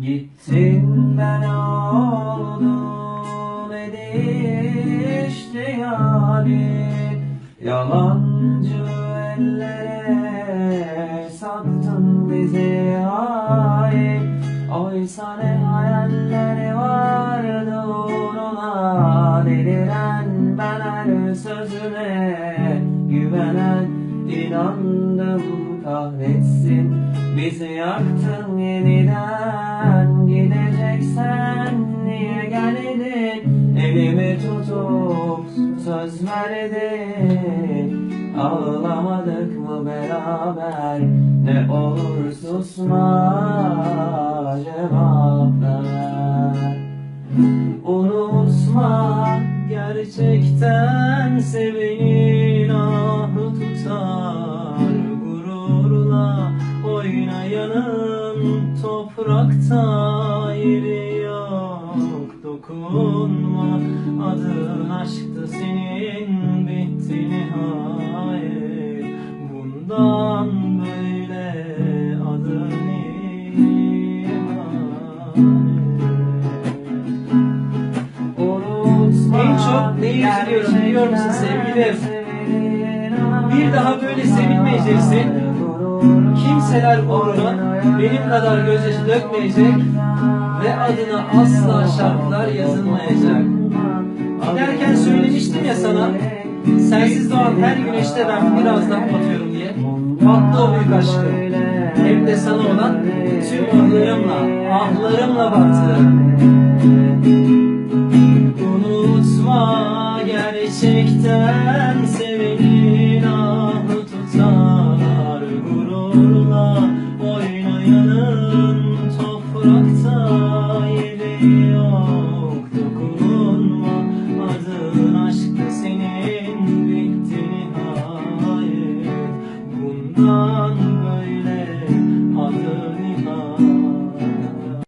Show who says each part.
Speaker 1: Gittin ben oldum ne yani Yalancı ellere sattın bizi ay. Oysa ne hayalleri vardı uğruna. Deliren ben her sözüne güvenen inandım kahretsin Bizi yaktın yeniden gideceksen niye geldin? Elimi tutup söz verdin. Ağlamadık mı beraber? Ne olur susma cevap ver. Unutma gerçekten sevenin oynayanın toprakta yeri yok Dokunma adın aşktı senin bitti nihayet Bundan böyle adın
Speaker 2: En çok neyi üzülüyorum biliyor musun sevgilim? Bir daha böyle sevilmeyeceksin. Kimseler uğruna benim kadar gözyaşı dökmeyecek ve adına asla şarkılar yazılmayacak. Giderken söylemiştim ya sana, sensiz doğan her güneşte ben birazdan batıyorum diye. Battı o büyük aşkım. Hem de sana olan tüm ahlarımla, ahlarımla battı.
Speaker 1: Unutma gerçekten